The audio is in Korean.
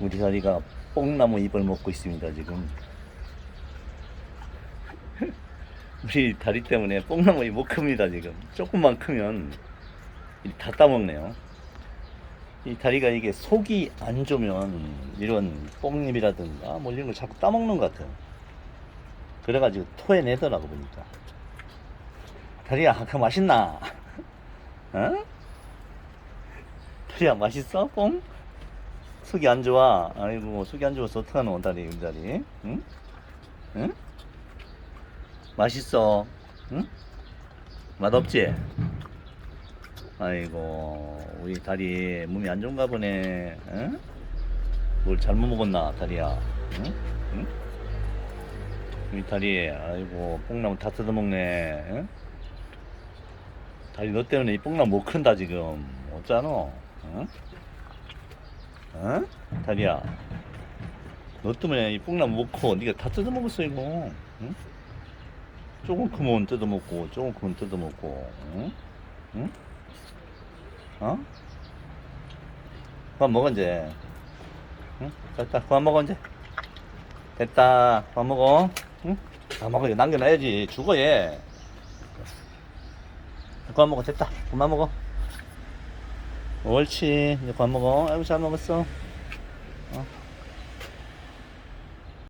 우리 다리가 뽕나무 잎을 먹고 있습니다 지금 우리 다리 때문에 뽕나무 잎못 큽니다 지금 조금만 크면 이다 따먹네요 이 다리가 이게 속이 안 좋으면 이런 뽕잎이라든가 뭐 이런 걸 자꾸 따먹는 것 같아요 그래가지고 토해내더라고 보니까 다리야 그 맛있나? 어? 다리야 맛있어? 뽕? 속이 안 좋아. 아이고, 속이 안 좋아서 어떡하노, 다리, 우리 다리. 응? 응? 맛있어. 응? 맛없지? 아이고, 우리 다리 몸이 안 좋은가 보네. 응? 뭘 잘못 먹었나, 다리야. 응? 응? 우리 다리, 아이고, 뽕나무 다 뜯어먹네. 응? 다리 너 때문에 이 뽕나무 못 큰다, 지금. 어쩌노? 응? 어? 다리야 너 때문에 이 뽕나무 먹고 네가 다 뜯어먹었어 이거 응? 조금 크면 뜯어먹고 조금 크면 뜯어먹고 응? 응? 어? 그만 먹어 이제 응? 됐다 그만 먹어 이제 됐다 그만 먹어 응? 다 먹어 남겨놔야지 죽어 얘 그만 먹어 됐다 그만 먹어 옳지. 이제 그만 먹어. 아이고 잘 먹었어